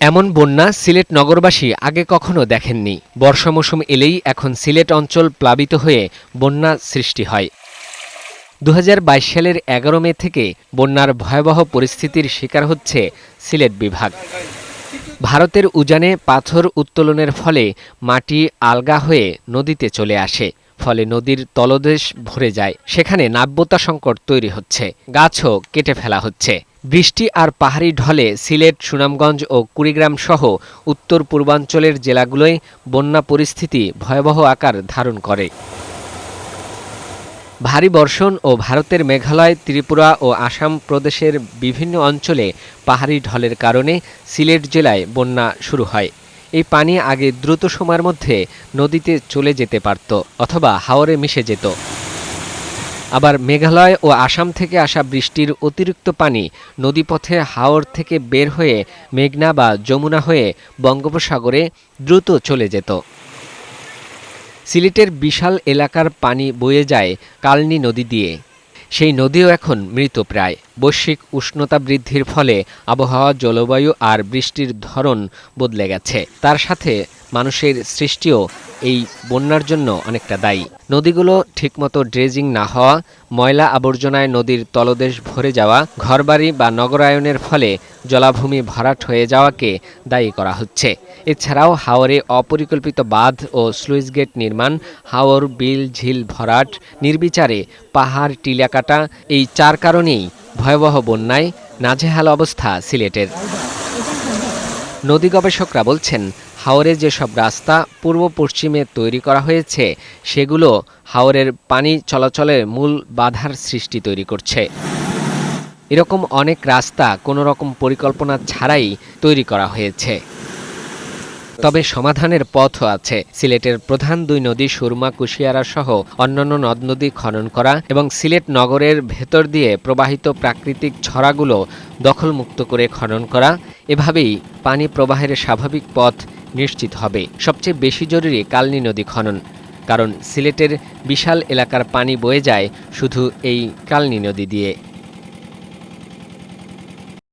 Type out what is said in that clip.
এমন বন্যা সিলেট নগরবাসী আগে কখনো দেখেননি। বর্ষা মৌসুম এলেই এখন সিলেট অঞ্চল প্লাবিত হয়ে বন্যা সৃষ্টি হয়। দু হাজার বাইশ সালের এগারো মে থেকে বন্যার ভয়াবহ পরিস্থিতির শিকার হচ্ছে সিলেট বিভাগ। ভারতের উজানে পাথর উত্তোলনের ফলে মাটি আলগা হয়ে নদীতে চলে আসে, ফলে নদীর তলদেশ ভরে যায়। সেখানে নাব্যতা সংকট তৈরি হচ্ছে, গাছও কেটে ফেলা হচ্ছে। বৃষ্টি আর পাহাড়ি ঢলে সিলেট, সুনামগঞ্জ ও কুড়িগ্রাম সহ উত্তর পূর্বাঞ্চলের জেলাগুলোয় বন্যা পরিস্থিতি ভয়াবহ আকার ধারণ করে। ভারী বর্ষণ ও ভারতের মেঘালয়, ত্রিপুরা ও আসাম প্রদেশের বিভিন্ন অঞ্চলে পাহাড়ি ঢলের কারণে সিলেট জেলায় বন্যা শুরু হয়। এই পানি আগে দ্রুত সময়ের মধ্যে নদীতে চলে যেতে পারত অথবা হাওরে মিশে যেত। আবার মেঘালয় ও আসাম থেকে আসা বৃষ্টির অতিরিক্ত পানি নদীপথে হাওর থেকে বের হয়ে মেঘনা বা যমুনা হয়ে বঙ্গোপসাগরে দ্রুত চলে যেত। সিলেটের বিশাল এলাকার পানি বয়ে যায় কালনি নদী দিয়ে। সেই নদীও এখন মৃতপ্রায় বৈশ্বিক উষ্ণতা বৃদ্ধির ফলে আবহাওয়া, জলবায়ু আর বৃষ্টির ধরন বদলে গেছে। তার সাথে মানুষের সৃষ্টিও এই বন্যার জন্য অনেকটা দায়ী। নদীগুলো ঠিকমতো ড্রেজিং না হওয়া, ময়লা আবর্জনায় নদীর তলদেশ ভরে যাওয়া, ঘরবাড়ি বা নগরায়নের ফলে জলাভূমি ভরাট হয়ে যাওয়াকে দায়ী করা হচ্ছে। এছাড়াও হাওরে অপরিকল্পিত বাঁধ ও স্লুইস গেট নির্মাণ, হাওর, বিল, ঝিল ভরাট, নির্বিচারে পাহাড় টিলা কাটা এই চার কারণেই ভয়াবহ বন্যায় নাজেহাল অবস্থা সিলেটের। নদী গবেষকরা বলছেন হাওরে যেসব রাস্তা পূর্ব পশ্চিমে তৈরি করা হয়েছে, সেগুলো হাওরের পানি চলাচলের মূল বাধার সৃষ্টি তৈরি করছে। এরকম অনেক রাস্তা কোনো রকম পরিকল্পনা ছাড়াই তৈরি করা হয়েছে। তবে সমাধানের পথও আছে। সিলেটের প্রধান দুই নদী সুরমা, কুশিয়ারা সহ অন্যান্য নদ নদী খনন করা এবং সিলেট নগরের ভেতর দিয়ে প্রবাহিত প্রাকৃতিক ছড়াগুলো দখলমুক্ত করে খনন করা, এভাবেই পানি প্রবাহের স্বাভাবিক পথ নিশ্চিত হবে। সবচেয়ে বেশি জরুরি কালনী নদী খনন, কারণ সিলেটের বিশাল এলাকার পানি বয়ে যায় শুধু এই কালনী নদী দিয়ে।